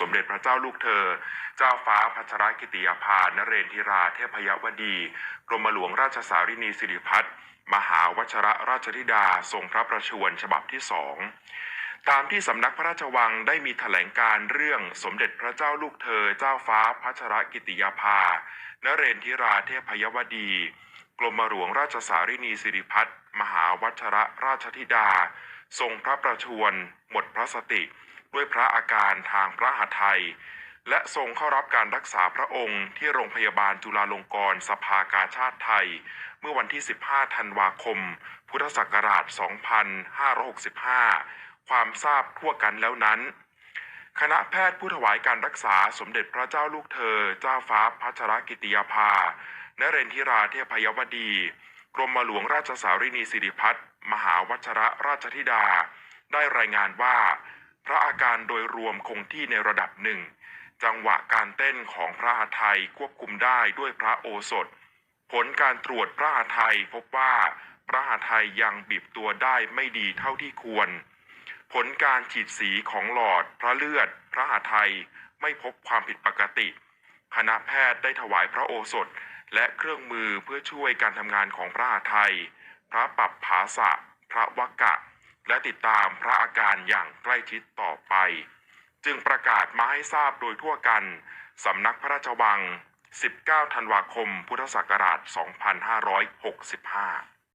สมเด็จพระเจ้าลูกเธอ เจ้าฟ้าพัชรกิติยาภานเรนทิราเทพยวดี กรมหลวงราชสารินีสิริพัฒน์มหาวชระราชธิดาทรงพระประชวรฉบับที่สองตามที่สำนักพระราชวังได้มีแถลงการเรื่องสมเด็จพระเจ้าลูกเธอ เจ้าฟ้าพัชรกิติยาภานเรนทิราเทพยวดี กรมหลวงราชสารินีสิริพัฒน์มหาวัชระราชธิดา ทรงพระประชวรหมดพระสติ ด้วยพระอาการทางพระหัตถ์ไทย และทรงเข้ารับการรักษาพระองค์ที่โรงพยาบาลจุฬาลงกรณ์สภากาชาติไทย เมื่อวันที่ 15 ธันวาคม พุทธศักราช 2565 ความทราบทั่วกันแล้วนั้น คณะแพทย์ผู้ถวายการรักษาสมเด็จพระเจ้าลูกเธอ เจ้าฟ้าพัชรกิติยาภานเรนทิราเทพยวดี กรมหลวงราชสารินีสิริพัฒน์มหาวัชรราชธิดา ได้รายงานว่า การโดยรวมคงที่ในระดับหนึ่ง จังหวะการเต้นของพระหัตถ์ไทยควบคุมได้ด้วยพระโอสถ ผลการตรวจพระหัตถ์ไทยพบว่าพระหัตถ์ไทยยังบีบตัวได้ไม่ดีเท่าที่ควร ผลการฉีดสีของหลอดพระเลือด พระหัตถ์ไทยไม่พบความผิดปกติ คณะแพทย์ได้ถวายพระโอสถและเครื่องมือเพื่อช่วยการทำงานของพระหัตถ์ไทยพระปรับภาษะพระวักกะ และติดตามพระอาการอย่างใกล้ชิดต่อไป จึงประกาศมาให้ทราบโดยทั่วกัน สำนักพระราชวัง 19 ธันวาคม พุทธศักราช 2565